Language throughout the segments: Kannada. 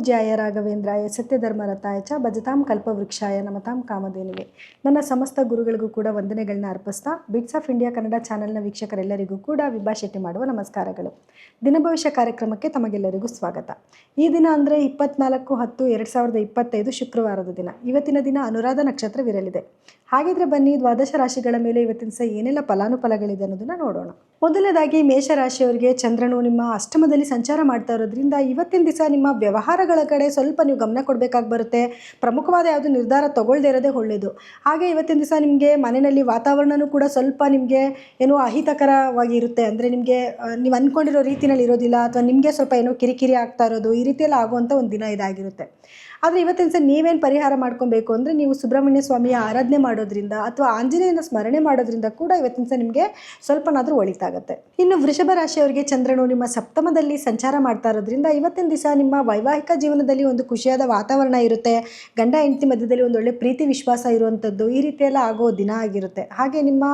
ಪೂಜ್ಯಾಯ ರಾಘವೇಂದ್ರಾಯ ಸತ್ಯಧರ್ಮರತಾಯ ಚ ಭಜತಾಂ ಕಲ್ಪವೃಕ್ಷಾಯ ನಮತಾಂ ಕಾಮಧೇನುವೆ. ನನ್ನ ಸಮಸ್ತ ಗುರುಗಳಿಗೂ ಕೂಡ ವಂದನೆಗಳನ್ನ ಅರ್ಪಿಸ್ತಾ ಬಿಟ್ಸ್ ಆಫ್ ಇಂಡಿಯಾ ಕನ್ನಡ ಚಾನೆಲ್ನ ವೀಕ್ಷಕರೆಲ್ಲರಿಗೂ ಕೂಡ ವಿಭಾ ಶೆಟ್ಟಿ ಮಾಡುವ ನಮಸ್ಕಾರಗಳು. ದಿನಭವಿಷ್ಯ ಕಾರ್ಯಕ್ರಮಕ್ಕೆ ತಮಗೆಲ್ಲರಿಗೂ ಸ್ವಾಗತ. ಈ ದಿನ ಅಂದರೆ ಇಪ್ಪತ್ನಾಲ್ಕು ಹತ್ತು ಎರಡು ಸಾವಿರದ ಇಪ್ಪತ್ತೈದು ಶುಕ್ರವಾರದ ದಿನ. ಇವತ್ತಿನ ದಿನ ಅನುರಾಧ ನಕ್ಷತ್ರವಿರಲಿದೆ. ಹಾಗಿದ್ರೆ ಬನ್ನಿ, ದ್ವಾದಶ ರಾಶಿಗಳ ಮೇಲೆ ಇವತ್ತಿನ ಸಹ ಏನೆಲ್ಲ ಫಲಾನುಫಲಗಳಿದೆ ಅನ್ನೋದನ್ನ ನೋಡೋಣ. ಮೊದಲನೇದಾಗಿ ಮೇಷರಾಶಿಯವರಿಗೆ ಚಂದ್ರನು ನಿಮ್ಮ ಅಷ್ಟಮದಲ್ಲಿ ಸಂಚಾರ ಮಾಡ್ತಾ ಇರೋದ್ರಿಂದ ಇವತ್ತಿನ ದಿವಸ ನಿಮ್ಮ ವ್ಯವಹಾರಗಳ ಕಡೆ ಸ್ವಲ್ಪ ನೀವು ಗಮನ ಕೊಡಬೇಕಾಗಿ ಬರುತ್ತೆ. ಪ್ರಮುಖವಾದ ಯಾವುದು ನಿರ್ಧಾರ ತಗೊಳ್ಳದೇ ಇರೋದೇ ಒಳ್ಳೆಯದು ಹಾಗೆ ಇವತ್ತಿನ ದಿವಸ ನಿಮಗೆ ಮನೆಯಲ್ಲಿ ವಾತಾವರಣವೂ ಕೂಡ ಸ್ವಲ್ಪ ನಿಮಗೆ ಏನೋ ಅಹಿತಕರವಾಗಿ ಇರುತ್ತೆ. ಅಂದರೆ ನಿಮಗೆ ನೀವು ಅಂದ್ಕೊಂಡಿರೋ ರೀತಿಯಲ್ಲಿ ಇರೋದಿಲ್ಲ ಅಥವಾ ನಿಮಗೆ ಸ್ವಲ್ಪ ಏನೋ ಕಿರಿಕಿರಿ ಆಗ್ತಾ ಇರೋದು ಈ ರೀತಿಯಲ್ಲಿ ಆಗುವಂಥ ಒಂದು ದಿನ ಇದಾಗಿರುತ್ತೆ. ಆದರೆ ಇವತ್ತಿನ ದಿವಸ ನೀವೇನು ಪರಿಹಾರ ಮಾಡ್ಕೊಬೇಕು ಅಂದರೆ ನೀವು ಸುಬ್ರಹ್ಮಣ್ಯ ಸ್ವಾಮಿಯ ಆರಾಧನೆ ಮಾಡೋದ್ರಿಂದ ಅಥವಾ ಆಂಜನೇಯನ ಸ್ಮರಣೆ ಮಾಡೋದ್ರಿಂದ ಕೂಡ ಇವತ್ತಿನ ದಿವಸ ನಿಮಗೆ ಸ್ವಲ್ಪನಾದರೂ ಒಳಿತಾಗುತ್ತೆ. ಇನ್ನು ವೃಷಭ ರಾಶಿಯವರಿಗೆ ಚಂದ್ರನು ನಿಮ್ಮ ಸಪ್ತಮದಲ್ಲಿ ಸಂಚಾರ ಮಾಡ್ತಾ ಇರೋದ್ರಿಂದ ಇವತ್ತಿನ ದಿವಸ ನಿಮ್ಮ ವೈವಾಹಿಕ ಜೀವನದಲ್ಲಿ ಒಂದು ಖುಷಿಯಾದ ವಾತಾವರಣ ಇರುತ್ತೆ. ಗಂಡ, ಹೆಂಡತಿ ಮಧ್ಯದಲ್ಲಿ ಒಂದು ಒಳ್ಳೆ ಪ್ರೀತಿ, ವಿಶ್ವಾಸ ಇರುವಂಥದ್ದು ಈ ರೀತಿಯೆಲ್ಲ ಆಗೋ ದಿನ ಆಗಿರುತ್ತೆ. ಹಾಗೆ ನಿಮ್ಮ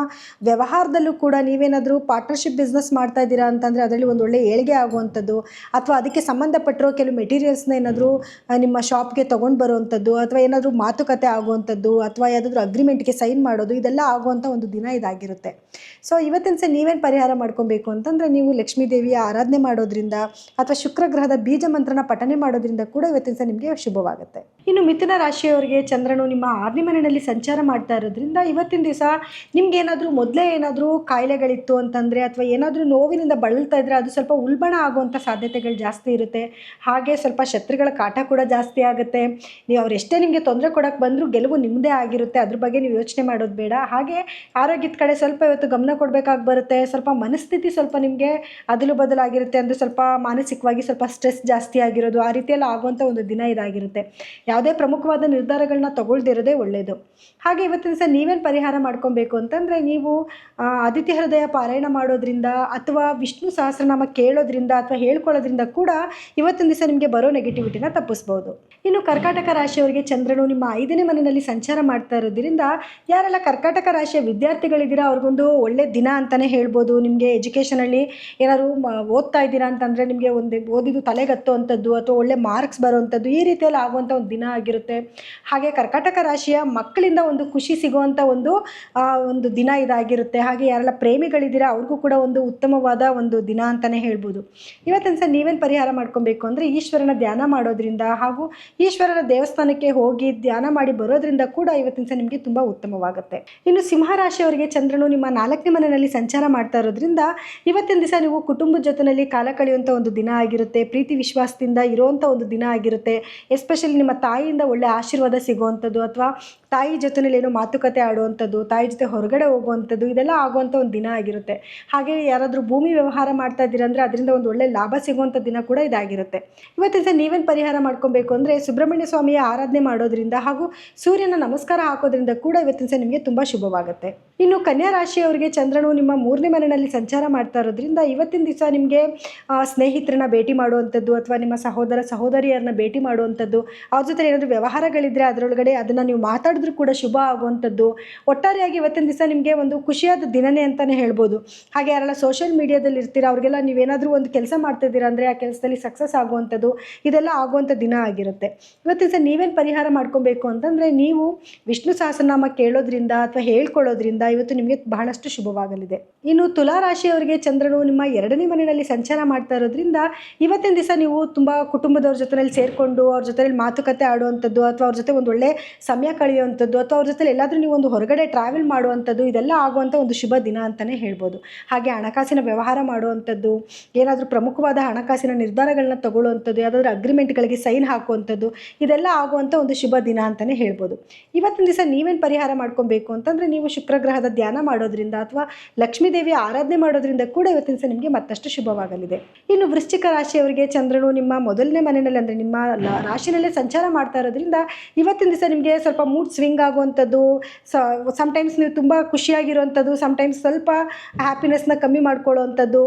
ವ್ಯವಹಾರದಲ್ಲೂ ಕೂಡ ನೀವೇನಾದರೂ ಪಾರ್ಟ್ನರ್ಶಿಪ್ ಬಿಸ್ನೆಸ್ ಮಾಡ್ತಾ ಇದ್ದೀರಾ ಅಂತಂದರೆ ಅದರಲ್ಲಿ ಒಂದು ಒಳ್ಳೆ ಏಳಿಗೆ ಆಗುವಂಥದ್ದು ಅಥವಾ ಅದಕ್ಕೆ ಸಂಬಂಧಪಟ್ಟಿರೋ ಕೆಲವು ಮೆಟೀರಿಯಲ್ಸ್ನ ಏನಾದರೂ ನಿಮ್ಮ ಶಾಪ್ಗೆ ತೊಗೊಂಡು ಬರುವಂಥದ್ದು ಅಥವಾ ಏನಾದರೂ ಮಾತುಕತೆ ಆಗುವಂಥದ್ದು ಅಥವಾ ಯಾವುದಾದ್ರೂ ಅಗ್ರಿಮೆಂಟ್ಗೆ ಸೈನ್ ಮಾಡೋದು, ಇದೆಲ್ಲ ಆಗುವಂಥ ಒಂದು ದಿನ ಇದಾಗಿರುತ್ತೆ. ಸೊ ಇವತ್ತಿನ ಸಹ ನೀವೇನು ಪರಿಹಾರ ಮಾಡ್ಕೊಬೇಕು ಅಂತಂದರೆ, ನೀವು ಲಕ್ಷ್ಮೀ ದೇವಿಯ ಆರಾಧನೆ ಮಾಡೋದ್ರಿಂದ, ಅಥವಾ ಶುಕ್ರ ಗ್ರಹದ ಬೀಜ ಮಂತ್ರನ ಪಠನೆ ಮಾಡೋದ್ರಿಂದ ಕೂಡ ಇವತ್ತಿನ ಸಹ ನಿಮಗೆ ಶುಭವಾಗುತ್ತೆ. ಇನ್ನು ಮಿಥುನ ರಾಶಿಯವರಿಗೆ ಚಂದ್ರನು ನಿಮ್ಮ ಆರನೇ ಮನೆಯಲ್ಲಿ ಸಂಚಾರ ಮಾಡ್ತಾ ಇರೋದ್ರಿಂದ, ಇವತ್ತಿನ ದಿವಸ ನಿಮ್ಗೆ ಏನಾದರೂ ಮೊದಲೇ ಏನಾದರೂ ಕಾಯಿಲೆಗಳಿತ್ತು ಅಂತಂದರೆ, ಅಥವಾ ಏನಾದರೂ ನೋವಿನಿಂದ ಬಳಲ್ತಾ ಇದ್ರೆ, ಅದು ಸ್ವಲ್ಪ ಉಲ್ಬಣ ಆಗುವಂಥ ಸಾಧ್ಯತೆಗಳು ಜಾಸ್ತಿ ಇರುತ್ತೆ. ಹಾಗೆ ಸ್ವಲ್ಪ ಶತ್ರುಗಳ ಕಾಟ ಕೂಡ ಜಾಸ್ತಿ ಆಗುತ್ತೆ. ನೀವು ಅವರೆಷ್ಟೇ ನಿಮಗೆ ತೊಂದರೆ ಕೊಡೋಕ್ಕೆ ಬಂದರೂ ಗೆಲುವು ನಿಮ್ಮದೇ ಆಗಿರುತ್ತೆ. ಅದ್ರ ಬಗ್ಗೆ ನೀವು ಯೋಚನೆ ಮಾಡೋದು ಬೇಡ. ಹಾಗೆ ಆರೋಗ್ಯದ ಕಡೆ ಸ್ವಲ್ಪ ಇವತ್ತು ಗಮನ ಕೊಡಬೇಕಾಗಿ ಬರುತ್ತೆ. ಸ್ವಲ್ಪ ಮನಸ್ಥಿತಿ ಸ್ವಲ್ಪ ನಿಮಗೆ ಅದಲು ಬದಲಾಗಿರುತ್ತೆ ಅಂದರೆ ಸ್ವಲ್ಪ ಮಾನಸಿಕವಾಗಿ ಸ್ವಲ್ಪ ಸ್ಟ್ರೆಸ್ ಜಾಸ್ತಿ ಆಗಿರೋದು ಆ ರೀತಿಯೆಲ್ಲ ಆಗುವಂಥ ಒಂದು ದಿನ ಇದಾಗಿರುತ್ತೆ. ಯಾವುದೇ ಪ್ರಮುಖವಾದ ನಿರ್ಧಾರಗಳನ್ನ ತಗೊಳ್ದಿರೋದೇ ಒಳ್ಳೆಯದು ಹಾಗೆ ಇವತ್ತಿನ ದಿವಸ ನೀವೇನು ಪರಿಹಾರ ಮಾಡ್ಕೊಬೇಕು ಅಂತಂದರೆ ನೀವು ಆದಿತ್ಯ ಹೃದಯ ಪಾರಾಯಣ ಮಾಡೋದ್ರಿಂದ ಅಥವಾ ವಿಷ್ಣು ಸಹಸ್ರನಾಮ ಕೇಳೋದ್ರಿಂದ ಅಥವಾ ಹೇಳ್ಕೊಳ್ಳೋದ್ರಿಂದ ಕೂಡ ಇವತ್ತಿನ ದಿವಸ ನಿಮಗೆ ಬರೋ ನೆಗೆಟಿವಿಟಿನ ತಪ್ಪಿಸ್ಬೋದು. ಇನ್ನು ಕರ್ಕಾಟಕ ರಾಶಿಯವರಿಗೆ ಚಂದ್ರನು ನಿಮ್ಮ ಐದನೇ ಮನೆಯಲ್ಲಿ ಸಂಚಾರ ಮಾಡ್ತಾ ಇರೋದ್ರಿಂದ ಯಾರೆಲ್ಲ ಕರ್ಕಾಟಕ ರಾಶಿಯ ವಿದ್ಯಾರ್ಥಿಗಳಿದ್ದೀರಾ, ಅವ್ರಿಗೊಂದು ಒಳ್ಳೆ ದಿನ ಅಂತಲೇ ಹೇಳ್ಬೋದು. ನಿಮಗೆ ಎಜುಕೇಷನಲ್ಲಿ ಏನಾದ್ರು ಓದ್ತಾ ಇದ್ದೀರಾ ಅಂತಂದರೆ ನಿಮಗೆ ಒಂದು ಓದಿದ್ದು ತಲೆಗತ್ತುವಂಥದ್ದು ಅಥವಾ ಒಳ್ಳೆ ಮಾರ್ಕ್ಸ್ ಬರುವಂಥದ್ದು ಈ ರೀತಿಯಲ್ಲಿ ಆಗುವಂಥ ಒಂದು ದಿನ ಆಗಿರುತ್ತೆ. ಹಾಗೆ ಕರ್ಕಾಟಕ ರಾಶಿಯ ಮಕ್ಕಳಿಂದ ಒಂದು ಖುಷಿ ಸಿಗುವಂಥ ಒಂದು ಒಂದು ದಿನ ಇದಾಗಿರುತ್ತೆ. ಹಾಗೆ ಯಾರೆಲ್ಲ ಪ್ರೇಮಿಗಳಿದ್ದೀರಾ, ಅವ್ರಿಗೂ ಕೂಡ ಒಂದು ಉತ್ತಮವಾದ ಒಂದು ದಿನ ಅಂತಲೇ ಹೇಳ್ಬೋದು. ಇವತ್ತಿನ ಸಹ ನೀವೇನು ಪರಿಹಾರ ಮಾಡ್ಕೊಬೇಕು ಅಂದರೆ ಈಶ್ವರನ ಧ್ಯಾನ ಮಾಡೋದ್ರಿಂದ ಹಾಗೂ ಈಶ್ವರನ ದೇವಸ್ಥಾನಕ್ಕೆ ಹೋಗಿ ಧ್ಯಾನ ಮಾಡಿ ಬರೋದ್ರಿಂದ ಕೂಡ ಇವತ್ತಿನ ದಿವಸ ನಿಮಗೆ ತುಂಬ ಉತ್ತಮವಾಗುತ್ತೆ. ಇನ್ನು ಸಿಂಹರಾಶಿಯವರಿಗೆ ಚಂದ್ರನು ನಿಮ್ಮ ನಾಲ್ಕನೇ ಮನೆಯಲ್ಲಿ ಸಂಚಾರ ಮಾಡ್ತಾ ಇರೋದ್ರಿಂದ ಇವತ್ತಿನ ದಿವಸ ನೀವು ಕುಟುಂಬದ ಜೊತೆಯಲ್ಲಿ ಕಾಲ ಕಳೆಯುವಂಥ ಒಂದು ದಿನ ಆಗಿರುತ್ತೆ. ಪ್ರೀತಿ, ವಿಶ್ವಾಸದಿಂದ ಇರುವಂಥ ಒಂದು ದಿನ ಆಗಿರುತ್ತೆ. ಎಸ್ಪೆಷಲಿ ನಿಮ್ಮ ತಾಯಿಯಿಂದ ಒಳ್ಳೆ ಆಶೀರ್ವಾದ ಸಿಗುವಂಥದ್ದು ಅಥವಾ ತಾಯಿ ಜೊತೆಯಲ್ಲಿ ಏನೋ ಮಾತುಕತೆ ಆಡುವಂಥದ್ದು, ತಾಯಿ ಜೊತೆ ಹೊರಗಡೆ ಹೋಗುವಂಥದ್ದು, ಇದೆಲ್ಲ ಆಗುವಂಥ ಒಂದು ದಿನ ಆಗಿರುತ್ತೆ. ಹಾಗೆ ಯಾರಾದರೂ ಭೂಮಿ ವ್ಯವಹಾರ ಮಾಡ್ತಾ ಇದ್ದೀರಾ ಅಂದರೆ ಅದರಿಂದ ಒಂದು ಒಳ್ಳೆ ಲಾಭ ಸಿಗುವಂಥ ದಿನ ಕೂಡ ಇದಾಗಿರುತ್ತೆ. ಇವತ್ತಿನ ದಿವಸ ನೀವೇನು ಪರಿಹಾರ ಮಾಡ್ಕೊಬೇಕು ಅಂದರೆ ಸುಬ್ರಹ್ಮಣ್ಯ ಸ್ವಾಮಿಯ ಆರಾಧನೆ ಮಾಡೋದ್ರಿಂದ ಹಾಗೂ ಸೂರ್ಯನ ನಮಸ್ಕಾರ ಹಾಕೋದ್ರಿಂದ ಕೂಡ ಇವತ್ತಿನ ದಿವಸ ನಿಮಗೆ ತುಂಬ ಶುಭವಾಗುತ್ತೆ. ಇನ್ನು ಕನ್ಯಾ ರಾಶಿಯವರಿಗೆ ಚಂದ್ರನು ನಿಮ್ಮ ಮೂರನೇ ಮನೆಯಲ್ಲಿ ಸಂಚಾರ ಮಾಡ್ತಾ ಇರೋದ್ರಿಂದ ಇವತ್ತಿನ ದಿವಸ ನಿಮಗೆ ಸ್ನೇಹಿತರನ್ನ ಭೇಟಿ ಮಾಡುವಂಥದ್ದು ಅಥವಾ ನಿಮ್ಮ ಸಹೋದರ ಸಹೋದರಿಯರನ್ನ ಭೇಟಿ ಮಾಡುವಂಥದ್ದು, ಅವ್ರ ಜೊತೆ ಏನಾದರೂ ವ್ಯವಹಾರಗಳಿದ್ದರೆ ಅದರೊಳಗಡೆ ಅದನ್ನು ನೀವು ಮಾತಾಡಿದ್ರೂ ಕೂಡ ಶುಭ ಆಗುವಂಥದ್ದು. ಒಟ್ಟಾರೆಯಾಗಿ ಇವತ್ತಿನ ದಿವಸ ನಿಮಗೆ ಒಂದು ಖುಷಿಯಾದ ದಿನನೇ ಅಂತಲೇ ಹೇಳ್ಬೋದು. ಹಾಗೆ ಯಾರೆಲ್ಲ ಸೋಷಿಯಲ್ ಮೀಡಿಯಾದಲ್ಲಿ ಇರ್ತೀರಾ, ಅವ್ರಿಗೆಲ್ಲ ನೀವೇನಾದರೂ ಒಂದು ಕೆಲಸ ಮಾಡ್ತಿದ್ದೀರಾ ಅಂದರೆ ಆ ಕೆಲಸದಲ್ಲಿ ಸಕ್ಸಸ್ ಆಗುವಂಥದ್ದು, ಇದೆಲ್ಲ ಆಗುವಂಥ ದಿನ ಆಗಿರುತ್ತೆ. ಇವತ್ತಿನ ದಿವಸ ನೀವೇನು ಪರಿಹಾರ ಮಾಡ್ಕೊಬೇಕು ಅಂತಂದರೆ ನೀವು ವಿಷ್ಣು ಸಹಸ್ರನಾಮ ಕೇಳೋದ್ರಿಂದ ಅಥವಾ ಹೇಳ್ಕೊಳ್ಳೋದ್ರಿಂದ ಇವತ್ತು ನಿಮಗೆ ಬಹಳಷ್ಟು ಶುಭವಾಗಲಿದೆ. ಇನ್ನು ತುಲಾ ರಾಶಿಯವರಿಗೆ ಚಂದ್ರನು ನಿಮ್ಮ ಎರಡನೇ ಮನೆಯಲ್ಲಿ ಸಂಚಾರ ಮಾಡ್ತಾ ಇರೋದ್ರಿಂದ ಇವತ್ತಿನ ದಿವಸ ನೀವು ತುಂಬ ಕುಟುಂಬದವ್ರ ಜೊತೆಯಲ್ಲಿ ಸೇರಿಕೊಂಡು ಅವ್ರ ಜೊತೆಯಲ್ಲಿ ಮಾತುಕತೆ ಆಡುವಂಥದ್ದು ಅಥವಾ ಅವ್ರ ಜೊತೆ ಒಂದು ಒಳ್ಳೆ ಸಮಯ ಕಳೆಯುವಂಥದ್ದು ಅಥವಾ ಅವ್ರ ಜೊತೆ ಎಲ್ಲಾದರೂ ನೀವು ಒಂದು ಹೊರಗಡೆ ಟ್ರಾವೆಲ್ ಮಾಡುವಂಥದ್ದು, ಇದೆಲ್ಲ ಆಗುವಂಥ ಒಂದು ಶುಭ ದಿನ ಅಂತಲೇ ಹೇಳ್ಬೋದು. ಹಾಗೆ ಹಣಕಾಸಿನ ವ್ಯವಹಾರ ಮಾಡುವಂಥದ್ದು, ಏನಾದರೂ ಪ್ರಮುಖವಾದ ಹಣಕಾಸಿನ ನಿರ್ಧಾರಗಳನ್ನ ತಗೊಳ್ಳುವಂಥದ್ದು, ಯಾವುದಾದ್ರೂ ಅಗ್ರಿಮೆಂಟ್ಗಳಿಗೆ ಸೈನ್ ಹಾಕುವಂಥದ್ದು, ಇದೆಲ್ಲ ಆಗುವಂಥ ಒಂದು ಶುಭ ದಿನ ಅಂತಲೇ ಹೇಳ್ಬೋದು. ಇವತ್ತಿನ ದಿವಸ ನೀವೇನು ಪರಿಹಾರ ಮಾಡ್ಕೊಬೇಕು ಅಂತಂದರೆ ನೀವು ಶುಕ್ರಗ್ರಹದ ಧ್ಯಾನ ಮಾಡೋದ್ರಿಂದ ಅಥವಾ ಲಕ್ಷ್ಮೀ ದೇವಿಯ ಆರಾಧನೆ ಮಾಡೋದ್ರಿಂದ ಕೂಡ ಇವತ್ತಿನ ದಿವಸ ನಿಮಗೆ ಮತ್ತಷ್ಟು ಶುಭವಾಗಲಿದೆ. ಇನ್ನು ವೃಶ್ಚಿಕ ರಾಶಿಯವರಿಗೆ ಚಂದ್ರನು ನಿಮ್ಮ ಮೊದಲನೇ ಮನೆಯಲ್ಲಿ ಅಂದರೆ ನಿಮ್ಮ ರಾಶಿನಲ್ಲೇ ಸಂಚಾರ ಮಾಡ್ತಾ ಇರೋದ್ರಿಂದ ಇವತ್ತಿನ ದಿವಸ ನಿಮಗೆ ಸ್ವಲ್ಪ ಮೂಡ್ ಸ್ವಿಂಗ್ ಆಗುವಂಥದ್ದು ಸಮ್ಟೈಮ್ಸ್ ನೀವು ತುಂಬ ಖುಷಿಯಾಗಿರುವಂಥದ್ದು ಸಮ್ಟೈಮ್ಸ್ ಸ್ವಲ್ಪ ಹ್ಯಾಪಿನೆಸ್ನ ಕಮ್ಮಿ ಮಾಡ್ಕೊಳ್ಳೋವಂಥದ್ದು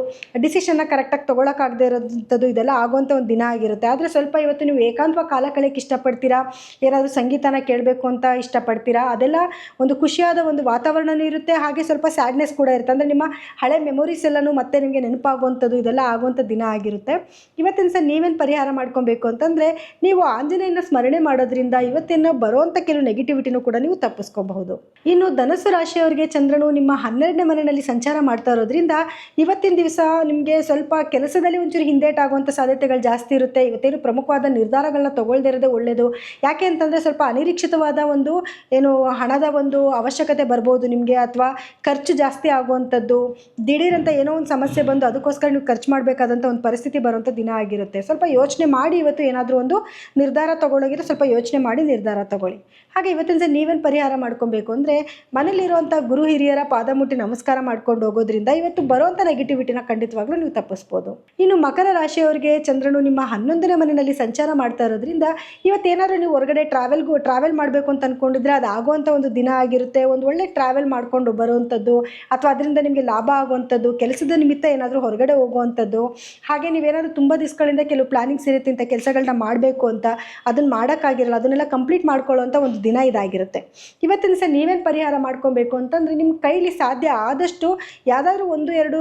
ಡಿಸಿಷನ್ನ ಕರೆಕ್ಟಾಗಿ ತೊಗೊಳಕ್ಕಾಗದೇ ಇರೋವಂಥದ್ದು ಇದೆಲ್ಲ ಆಗುವಂಥ ಒಂದು ದಿನ ಆಗಿರುತ್ತೆ. ಆದರೆ ಸ್ವಲ್ಪ ಇವತ್ತು ನೀವು ಏಕಾಂತವಾಗಿ ಕಾಲ ಕಳೆಯಕ್ಕೆ ಇಷ್ಟಪಡ್ತೀರಾ? ಏನಾದರೂ ಸಂಗೀತನ ಕೇಳಬೇಕು ಅಂತ ಇಷ್ಟಪಡ್ತೀರಾ? ಅದೆಲ್ಲ ಒಂದು ಖುಷಿಯಾದ ಒಂದು ವಾತಾವರಣನೂ ಇರುತ್ತೆ. ಹಾಗೆ ಸ್ವಲ್ಪ ಸ್ಯಾಡ್ನೆಸ್ ಕೂಡ ಇರುತ್ತೆ. ಅಂದರೆ ನಿಮ್ಮ ಹಳೆ ಮೆಮೊರೀಸ್ ಎಲ್ಲನೂ ಮತ್ತೆ ನಿಮಗೆ ನೆನಪಾಗುವಂಥದ್ದು ಇದೆಲ್ಲ ಆಗುವಂಥ ದಿನ ಆಗಿರುತ್ತೆ. ಇವತ್ತಿನ ಸಹ ನೀವೇನು ಪರಿಹಾರ ಮಾಡ್ಕೊಬೇಕು ಅಂತಂದರೆ, ನೀವು ಆಂಜನೇಯನ ಸ್ಮರಣೆ ಮಾಡೋದ್ರಿಂದ ಇವತ್ತಿನ ಬರುವಂಥ ಕೆಲವು ನೆಗೆಟಿವಿಟಿನೂ ಕೂಡ ನೀವು ತಪ್ಪಿಸ್ಕೋಬಹುದು. ಇನ್ನು ಧನಸ್ಸು ರಾಶಿಯವರಿಗೆ ಚಂದ್ರನು ನಿಮ್ಮ ಹನ್ನೆರಡನೇ ಮನೆಯಲ್ಲಿ ಸಂಚಾರ ಮಾಡ್ತಾ ಇರೋದ್ರಿಂದ ಇವತ್ತಿನ ದಿವಸ ನಿಮಗೆ ಸ್ವಲ್ಪ ಕೆಲಸದಲ್ಲಿ ಒಂಚೂರು ಹಿಂದೇಟಾಗುವಂಥ ಸಾಧ್ಯತೆಗಳು ಜಾಸ್ತಿ ಇರುತ್ತೆ. ಇವತ್ತೇನು ಪ್ರಮುಖವಾದ ನಿರ್ಧಾರಗಳನ್ನ ತಗೊಳ್ದೇ ಒಳ್ಳೆಯದು ಯಾಕೆ ಅಂತಂದರೆ ಸ್ವಲ್ಪ ಅನಿರೀಕ್ಷಿತವಾದ ಒಂದು ಏನು ಹಣದ ಒಂದು ಅವಶ್ಯಕತೆ ಬರ್ಬೋದು ನಿಮಗೆ ಅಥವಾ ಖರ್ಚು ಜಾಸ್ತಿ ಆಗುವಂಥದ್ದು. ದಿಢೀರಂತ ಏನೋ ಒಂದು ಸಮಸ್ಯೆ ಬಂದು ಅದಕ್ಕೋಸ್ಕರ ನೀವು ಖರ್ಚು ಮಾಡಬೇಕಾದಂಥ ಒಂದು ಪರಿಸ್ಥಿತಿ ಬರುವಂಥ ದಿನ ಆಗಿರುತ್ತೆ. ಸ್ವಲ್ಪ ಯೋಚನೆ ಮಾಡಿ ಇವತ್ತು ಏನಾದರೂ ಒಂದು ನಿರ್ಧಾರ ತಗೊಳ್ಳೋಗಿದ್ರೆ ಸ್ವಲ್ಪ ಯೋಚನೆ ಮಾಡಿ ನಿರ್ಧಾರ ತಗೊಳ್ಳಿ. ಹಾಗೆ ಇವತ್ತಿನ ದಿವಸ ನೀವೇನು ಪರಿಹಾರ ಮಾಡ್ಕೊಬೇಕು? ಅಂದರೆ ಮನೇಲಿರುವಂಥ ಗುರು ಹಿರಿಯರ ಪಾದ ಮುಟ್ಟಿ ನಮಸ್ಕಾರ ಮಾಡ್ಕೊಂಡು ಹೋಗೋದ್ರಿಂದ ಇವತ್ತು ಬರುವಂಥ ನೆಗೆಟಿವಿಟಿನ ಖಂಡಿತವಾಗ್ಲೂ ನೀವು ತಪ್ಪಿಸ್ಬೋದು. ಇನ್ನು ಮಕರ ರಾಶಿಯವರಿಗೆ ಚಂದ್ರನು ನಿಮ್ಮ ಹನ್ನೊಂದನೇ ಮನೆಯಲ್ಲಿ ಸಂಚಾರ ಮಾಡ್ತಾ ಇರೋದ್ರಿಂದ ಇವತ್ತೇನಾದರೂ ನೀವು ಹೊರಗಡೆ ಟ್ರಾವೆಲ್ಗೂ ಟ್ರಾವೆಲ್ ಮಾಡಬೇಕು ಅಂತ ಅಂದ್ಕೊಂಡಿದ್ರೆ ಅದು ಆಗುವಂಥ ಒಂದು ದಿನ ಆಗಿರುತ್ತೆ. ಒಂದು ಒಳ್ಳೆ ಟ್ರಾವೆಲ್ ಮಾಡಿಕೊಂಡು ಬರುವಂಥದ್ದು ಅಥವಾ ಅದರಿಂದ ನಿಮಗೆ ಲಾಭ ಆಗುವಂಥದ್ದು ಕೆಲಸದ ನಿಮಿತ್ತ ಏನಾದರೂ ಹೊರಗಡೆ ಹೋಗುವಂಥದ್ದು ಹಾಗೆ ನೀವೇನಾದರೂ ತುಂಬ ದಿವಸಗಳಿಂದ ಕೆಲವು ಪ್ಲಾನಿಂಗ್ಸ್ ಇರುತ್ತೆ ಇಂಥ ಕೆಲಸಗಳನ್ನ ಮಾಡಬೇಕು ಅಂತ, ಅದನ್ನು ಮಾಡೋಕ್ಕಾಗಿರಲ್ಲ, ಅದನ್ನೆಲ್ಲ ಕಂಪ್ಲೀಟ್ ಮಾಡ್ಕೊಳ್ಳೋವಂಥ ಒಂದು ದಿನ ಇದಾಗಿರುತ್ತೆ ಇವತ್ತಿನ ದಿವಸ ನೀವೇನು ಪರಿಹಾರ ಮಾಡ್ಕೊಬೇಕು ಅಂತಂದರೆ ನಿಮ್ಮ ಕೈಲಿ ಸಾಧ್ಯ ಆದಷ್ಟು ಯಾವುದಾದ್ರೂ ಒಂದು, ಎರಡು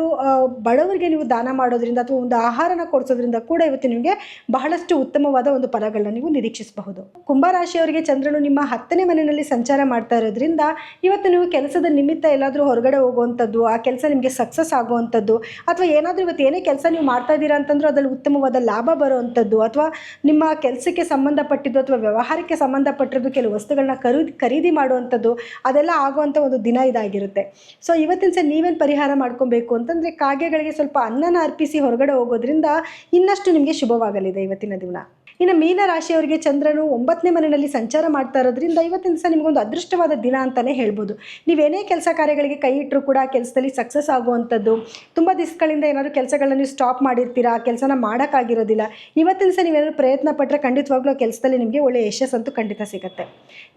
ಬಡವರಿಗೆ ನೀವು ದಾನ ಮಾಡೋದ್ರಿಂದ ಅಥವಾ ಒಂದು ಆಹಾರನ ಕೊಡಿಸೋದ್ರಿಂದ ಕೂಡ ಇವತ್ತು ನಿಮಗೆ ಬಹಳಷ್ಟು ಉತ್ತಮವಾದ ಒಂದು ಫಲಗಳನ್ನ ನೀವು ನಿರೀಕ್ಷಿಸಬಹುದು. ಕುಂಭರಾಶಿಯವರಿಗೆ ಚಂದ್ರನು ನಿಮ್ಮ ಹತ್ತನೇ ಮನೆಯಲ್ಲಿ ಸಂಚಾರ ಮಾಡ್ತಾ ಇರೋದ್ರಿಂದ ಇವತ್ತು ನೀವು ಕೆಲಸದ ನಿಮಿತ್ತ ಎಲ್ಲಾದರೂ ಹೊರಗಡೆ ಹೋಗುವಂಥದ್ದು, ಆ ಕೆಲಸ ನಿಮಗೆ ಸಕ್ಸಸ್ ಆಗುವಂಥದ್ದು ಅಥವಾ ಏನಾದರೂ ಇವತ್ತು ಏನೇ ಕೆಲಸ ನೀವು ಮಾಡ್ತಾ ಇದ್ದೀರಾ ಅಂತಂದ್ರೂ ಅದರಲ್ಲಿ ಉತ್ತಮವಾದ ಲಾಭ ಬರುವಂಥದ್ದು ಅಥವಾ ನಿಮ್ಮ ಕೆಲಸಕ್ಕೆ ಸಂಬಂಧಪಟ್ಟಿದ್ದು ಅಥವಾ ವ್ಯವಹಾರಕ್ಕೆ ಸಂಬಂಧಪಟ್ಟಿದ್ದು ಕೆಲವು ವಸ್ತುಗಳನ್ನ ಖರೀದಿ ಖರೀದಿ ಮಾಡುವಂಥದ್ದು ಅದೆಲ್ಲ ಆಗುವಂಥ ಒಂದು ದಿನ ಇದಾಗಿರುತ್ತೆ. ಸೊ ಇವತ್ತಿನ ಸಹ ನೀವೇನು ಪರಿಹಾರ ಮಾಡ್ಕೊಬೇಕು ಅಂತಂದರೆ ಕಾಗೆಗಳಿಗೆ ಸ್ವಲ್ಪ ಅನ್ನನ ಅರ್ಪಿಸಿ ಹೊರಗಡೆ ಹೋಗೋದ್ರಿಂದ ಇನ್ನಷ್ಟು ನಿಮಗೆ ಶುಭವಾಗಲಿದೆ ಇವತ್ತಿನ ದಿನ. ಇನ್ನು ಮೀನ ರಾಶಿಯವರಿಗೆ ಚಂದ್ರನು ಒಂಬತ್ತನೇ ಮನೆಯಲ್ಲಿ ಸಂಚಾರ ಮಾಡ್ತಾ ಇರೋದ್ರಿಂದ ಇವತ್ತಿನ ದಿವಸ ನಿಮಗೊಂದು ಅದೃಷ್ಟವಾದ ದಿನ ಅಂತಲೇ ಹೇಳ್ಬೋದು. ನೀವೇನೇ ಕೆಲಸ ಕಾರ್ಯಗಳಿಗೆ ಕೈ ಇಟ್ಟರು ಕೂಡ ಕೆಲಸದಲ್ಲಿ ಸಕ್ಸಸ್ ಆಗುವಂಥದ್ದು, ತುಂಬ ದಿವಸಗಳಿಂದ ಏನಾದರೂ ಕೆಲಸಗಳನ್ನು ನೀವು ಸ್ಟಾಪ್ ಮಾಡಿರ್ತೀರಾ, ಕೆಲಸನ ಮಾಡೋಕ್ಕಾಗಿರೋದಿಲ್ಲ, ಇವತ್ತಿನ ದಿವಸ ನೀವೇನಾದ್ರು ಪ್ರಯತ್ನ ಪಟ್ಟರೆ ಖಂಡಿತವಾಗ್ಲೂ ಕೆಲಸದಲ್ಲಿ ನಿಮಗೆ ಒಳ್ಳೆಯ ಯಶಸ್ಸಂತೂ ಖಂಡಿತ ಸಿಗುತ್ತೆ.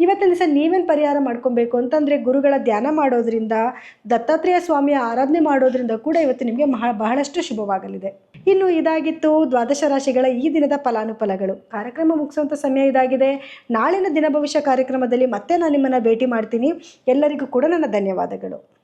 ಇವತ್ತಿನ ದಿವಸ ನೀವೇನು ಪರಿಹಾರ ಮಾಡ್ಕೊಬೇಕು ಅಂತಂದರೆ ಗುರುಗಳ ಧ್ಯಾನ ಮಾಡೋದ್ರಿಂದ, ದತ್ತಾತ್ರೇಯ ಸ್ವಾಮಿಯ ಆರಾಧನೆ ಮಾಡೋದ್ರಿಂದ ಕೂಡ ಇವತ್ತು ನಿಮಗೆ ಬಹಳಷ್ಟು ಶುಭವಾಗಲಿದೆ. ಇನ್ನು ಇದಾಗಿತ್ತು ದ್ವಾದಶ ರಾಶಿಗಳ ಈ ದಿನದ ಫಲಾನುಫಲಗಳು. ಕಾರ್ಯಕ್ರಮ ಮುಗಿಸುವಂಥ ಸಮಯ ಇದಾಗಿದೆ. ನಾಳಿನ ದಿನ ಭವಿಷ್ಯ ಕಾರ್ಯಕ್ರಮದಲ್ಲಿ ಮತ್ತೆ ನಾನು ನಿಮ್ಮನ್ನು ಭೇಟಿ ಮಾಡ್ತೀನಿ. ಎಲ್ಲರಿಗೂ ಕೂಡ ನನ್ನ ಧನ್ಯವಾದಗಳು.